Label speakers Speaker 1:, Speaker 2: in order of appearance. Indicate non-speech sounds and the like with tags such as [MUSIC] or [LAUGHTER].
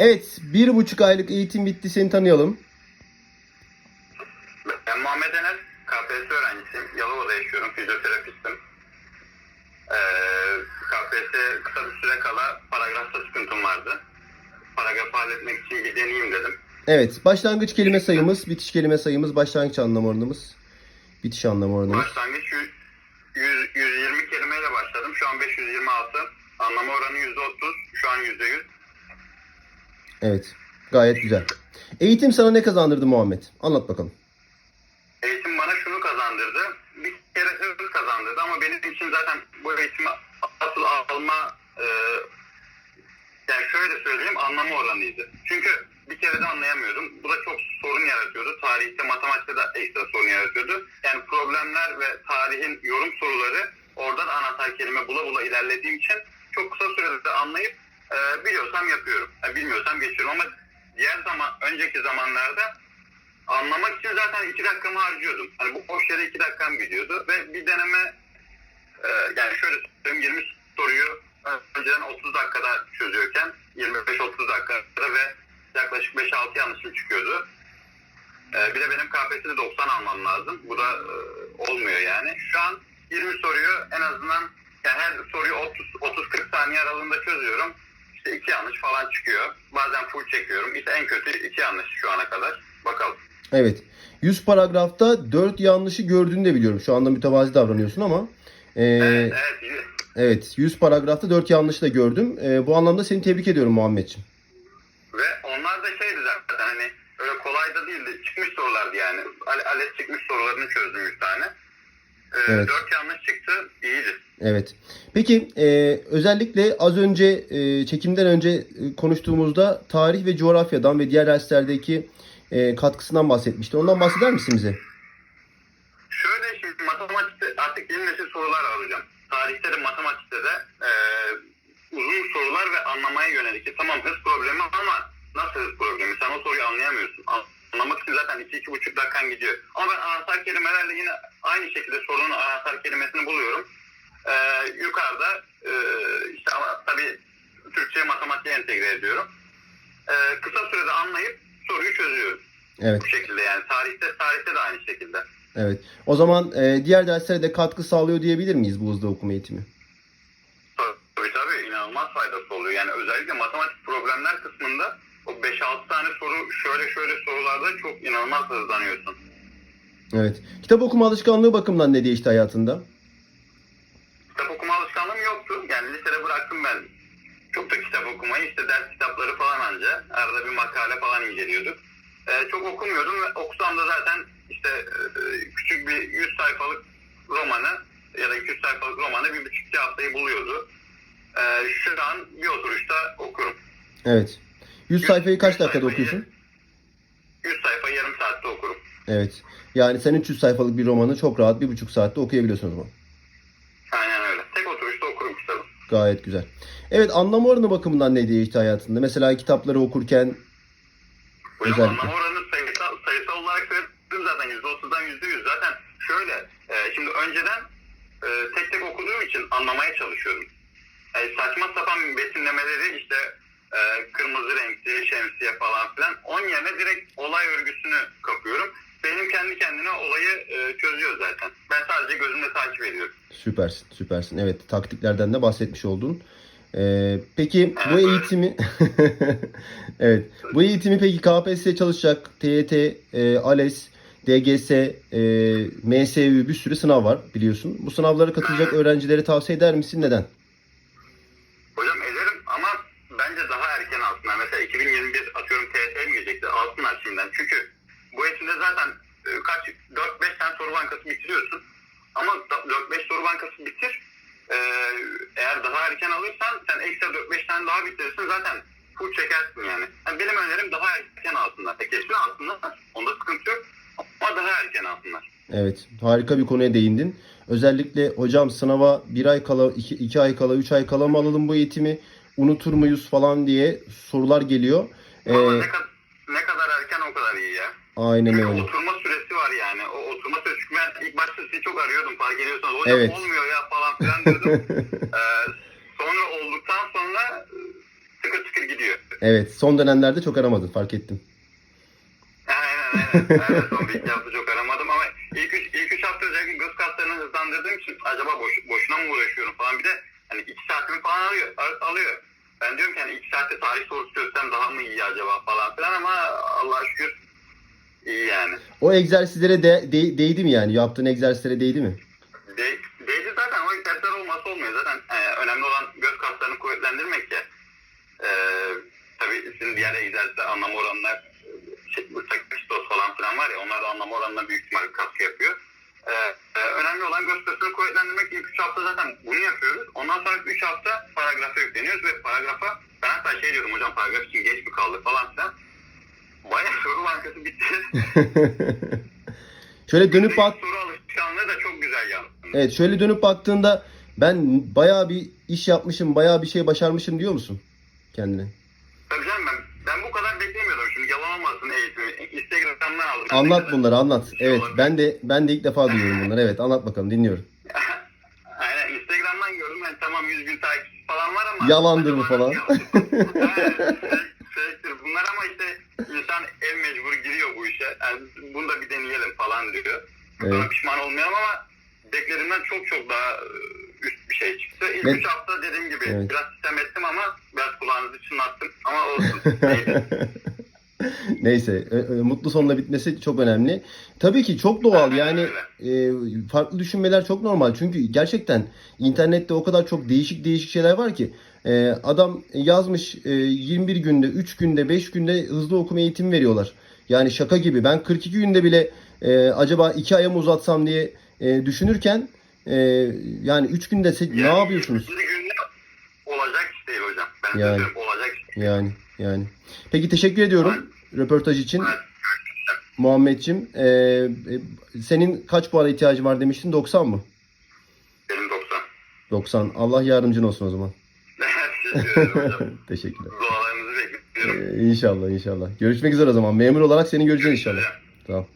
Speaker 1: Evet, bir buçuk aylık eğitim bitti. Seni tanıyalım.
Speaker 2: Ben Muhammed Enes, KPSS öğrencisiyim. Yalova'da yaşıyorum, fizyoterapistim. Ee, KPSS kısa bir süre kala paragrafta sıkıntım vardı. Paragrafı halletmek için bir deneyeyim dedim.
Speaker 1: Evet, başlangıç kelime sayımız, bitiş kelime sayımız, başlangıç anlam oranımız, bitiş anlam oranımız.
Speaker 2: Başlangıç 100, 100, 120 kelimeyle başladım. Şu an 526. Anlama oranı %30. Şu an %100.
Speaker 1: Evet, gayet güzel. Eğitim sana ne kazandırdı Muhammed? Anlat bakalım.
Speaker 2: Eğitim bana şunu kazandırdı. Bir kere hız kazandırdı ama benim için zaten bu eğitimi asıl alma e, yani şöyle söyleyeyim anlama oranıydı. Çünkü bir kere de anlayamıyordum. Bu da çok sorun yaratıyordu. Tarihte, matematikte de ekstra sorun yaratıyordu. Yani problemler ve tarihin yorum soruları oradan anahtar kelime bula bula ilerlediğim için çok kısa sürede anlayıp e, biliyorsam yapıyorum. Yani bilmiyorsam geçiyorum ama diğer zaman, önceki zamanlarda anlamak için zaten iki dakikamı harcıyordum. Hani bu boş yere iki dakikam gidiyordu ve bir deneme e, yani şöyle söyleyeyim 20 soruyu önceden 30 dakikada çözüyorken 25-30 dakikada ve yaklaşık 5-6 yanlışım çıkıyordu. E, bir de benim KPSS'de 90 almam lazım. Bu da e, olmuyor yani. Şu an 20 soruyu en azından yani her soruyu 30-40 saniye aralığında çözüyorum. İşte iki yanlış falan çıkıyor. Bazen full çekiyorum. İşte en kötü iki yanlış şu ana kadar. Bakalım.
Speaker 1: Evet, 100 paragrafta 4 yanlışı gördüğünü de biliyorum. Şu anda mütevazi davranıyorsun ama. e,
Speaker 2: Evet, evet.
Speaker 1: evet, 100 paragrafta 4 yanlışı da gördüm. E, bu anlamda seni tebrik ediyorum Muhammedciğim.
Speaker 2: Ve onlar da şeydi zaten hani öyle kolay da değildi. Çıkmış sorulardı yani. Ale- ALES çıkmış sorularını çözdüm 100 tane. Ee,
Speaker 1: Evet.
Speaker 2: 4 yanlış çıktı. İyiydi.
Speaker 1: Evet. Peki e, özellikle az önce e, çekimden önce e, konuştuğumuzda tarih ve coğrafyadan ve diğer derslerdeki e, katkısından bahsetmişti. Ondan bahseder misin bize?
Speaker 2: Şöyle şimdi matematikte artık yeni nesil sorular alacağım. Tarihte de matematikte de e, uzun sorular ve anlamaya yönelik. Tamam hız problemi ama nasıl hız problemi? Sen o soruyu anlayamıyorsun. Zaten 2-2,5 dakikan gidiyor. Ama ben anahtar kelimelerle yine aynı şekilde sorunun anahtar kelimesini buluyorum. E, yukarıda e, işte ama tabii Türkçe matematiğe entegre ediyorum. E, kısa sürede anlayıp soruyu çözüyorum.
Speaker 1: Evet.
Speaker 2: Bu şekilde yani tarihte tarihte de aynı şekilde.
Speaker 1: Evet. O zaman e, diğer derslere de katkı sağlıyor diyebilir miyiz bu hızlı okuma eğitimi?
Speaker 2: Tabii tabii inanılmaz faydası oluyor. Yani özellikle matematik problemler kısmında o 5-6 tane soru şöyle şöyle sorularda çok inanılmaz hızlanıyorsun.
Speaker 1: Evet. Kitap okuma alışkanlığı bakımından ne değişti hayatında?
Speaker 2: Kitap okuma alışkanlığım yoktu. Yani lisede bıraktım ben. Çok da kitap okumayı işte ders kitapları falan anca. Arada bir makale falan inceliyorduk. Ee, çok okumuyordum ve okusam da zaten işte e, küçük bir 100 sayfalık romanı ya da 200 sayfalık romanı bir buçuk iki haftayı buluyordu. Ee, şu an bir oturuşta okurum.
Speaker 1: Evet. 100 sayfayı kaç
Speaker 2: 100
Speaker 1: dakikada
Speaker 2: sayfayı-
Speaker 1: okuyorsun?
Speaker 2: 100 sayfa yarım saatte okurum.
Speaker 1: Evet. Yani sen 300 sayfalık bir romanı çok rahat bir buçuk saatte okuyabiliyorsun o zaman.
Speaker 2: Aynen öyle. Tek oturuşta okurum kitabı.
Speaker 1: Gayet güzel. Evet anlam oranı bakımından ne değişti hayatında? Mesela kitapları okurken
Speaker 2: Hocam
Speaker 1: Özellikle.
Speaker 2: anlam oranı sayısal, sayısal olarak söyledim zaten %30'dan %100. Zaten şöyle e, şimdi önceden e, tek tek okuduğum için anlamaya çalışıyorum. E, saçma sapan betimlemeleri işte e, kırmızı renkli şemsiye falan filan. Onun yerine direkt olay örgüsünü kapıyorum. Benim kendi kendine olayı e, çözüyor zaten. Ben sadece gözümle takip ediyorum.
Speaker 1: süpersin, süpersin. Evet taktiklerden de bahsetmiş oldun. Ee, peki bu eğitimi [LAUGHS] evet bu eğitimi peki KPSS çalışacak TYT, e, ALES, DGS, e, MSÜ bir sürü sınav var biliyorsun. Bu sınavlara katılacak öğrencilere tavsiye eder misin? Neden?
Speaker 2: Hocam ederim ama bence daha erken alsınlar. Mesela 2021 atıyorum TYT mi gelecekti? Şimdiden. Çünkü bu eğitimde zaten e, kaç 4-5 tane soru bankası bitiriyorsun. Ama 4-5 soru bankası bitir. E, eğer daha erken alırsan sen ekstra 4-5 tane daha bitirirsin zaten full çekersin yani. yani benim önerim daha erken alsınlar. E, kesin alsınlar. Onda sıkıntı yok. Ama daha erken alsınlar.
Speaker 1: Evet, harika bir konuya değindin. Özellikle hocam sınava bir ay kala, iki, iki ay kala, üç ay kala mı alalım bu eğitimi? Unutur muyuz falan diye sorular geliyor. Ee,
Speaker 2: ne, kad- ne kadar erken o kadar iyi ya.
Speaker 1: Aynen öyle.
Speaker 2: oturma süresi var yani. O oturma süresi. Çünkü ben ilk başta sizi çok arıyordum fark ediyorsanız. Hocam
Speaker 1: Evet.
Speaker 2: olmuyor ya falan filan diyordum. [LAUGHS] ee, sonra olduktan sonra tıkır tıkır gidiyor.
Speaker 1: Evet son dönemlerde çok aramadın fark ettim.
Speaker 2: Aynen aynen. aynen. Son bir iki hafta çok aramadım ama ilk üç, ilk üç hafta özellikle göz kaslarını hızlandırdığım için acaba boş, boşuna mı uğraşıyorum falan bir de hani iki saatimi falan alıyor. al- alıyor. Ben diyorum ki hani iki saatte tarih sorusu çözsem daha mı iyi acaba falan filan ama Allah'a şükür iyi yani.
Speaker 1: O egzersizlere de, de- değdi mi yani? Yaptığın egzersizlere değdi mi?
Speaker 2: De, değdi zaten o egzersizler olması olmuyor zaten. Ee, önemli olan göz kaslarını kuvvetlendirmek ya. Ee, tabii sizin diğer egzersizler anlam oranlar şey, sakistos falan filan var ya onlar da anlam oranına büyük ihtimal katkı yapıyor. Ee, e, önemli olan göz kasını kuvvetlendirmek ilk 3 hafta zaten bunu yapıyoruz. Ondan sonra 3 hafta paragrafa yükleniyoruz ve paragrafa ben hatta şey diyordum hocam paragraf için geç mi kaldı falan filan. Soru bankası bitti. [LAUGHS]
Speaker 1: Şöyle dönüp bak
Speaker 2: Soru alışkanlığı da çok güzel yaptım.
Speaker 1: Evet şöyle dönüp baktığında ben bayağı bir iş yapmışım, bayağı bir şey başarmışım diyor musun kendine?
Speaker 2: Tabii canım ben, ben bu kadar beklemiyordum. Şimdi yalan olmasın eğitimi. Instagram'dan aldım. Ben
Speaker 1: Anlat
Speaker 2: de-
Speaker 1: bunları anlat.
Speaker 2: Şey
Speaker 1: Evet
Speaker 2: olabilir.
Speaker 1: ben de ben de ilk defa duyuyorum bunları. Evet anlat bakalım dinliyorum. [LAUGHS]
Speaker 2: Aynen Instagram'dan gördüm. Yani tamam 100 bin takipçi falan var ama.
Speaker 1: Yalandır bu falan. [LAUGHS]
Speaker 2: nasıl yaptı? Aynen, fake- fake'tir bunlar ama işte insan ev mecbur giriyor bu işe. Yani bunu da bir deneyelim falan diyor. Sonra
Speaker 1: Evet.
Speaker 2: pişman olmayalım ama beklediğimden çok çok daha e, üst bir şey çıktı. İlk
Speaker 1: Evet.
Speaker 2: 3 hafta dediğim gibi
Speaker 1: Evet.
Speaker 2: biraz sistem ettim ama biraz kulağınızı çınlattım. Ama olsun. [LAUGHS]
Speaker 1: Neyse e, e, mutlu sonla bitmesi çok önemli. Tabii ki çok doğal yani e, farklı düşünmeler çok normal. Çünkü gerçekten internette o kadar çok değişik değişik şeyler var ki. E, adam yazmış e, 21 günde, 3 günde, 5 günde hızlı okuma eğitimi veriyorlar. Yani şaka gibi. Ben 42 günde bile e, acaba 2 aya mı uzatsam diye e, düşünürken e, yani 3 günde se- ne yapıyorsunuz?
Speaker 2: Bir günde olacak iş değil hocam. Ben
Speaker 1: Yani.
Speaker 2: söylüyorum olacak.
Speaker 1: Yani yani. Peki teşekkür ediyorum röportaj için. Muhammedciğim, e, e, senin kaç puana ihtiyacın var demiştin? 90 mı?
Speaker 2: Benim 90.
Speaker 1: 90. Allah yardımcın olsun o zaman. [LAUGHS] [LAUGHS] Teşekkürler.
Speaker 2: Dualarınızı bekliyorum.
Speaker 1: E, inşallah inşallah. Görüşmek üzere o zaman. Memur olarak seni göreceğiz inşallah. Tamam.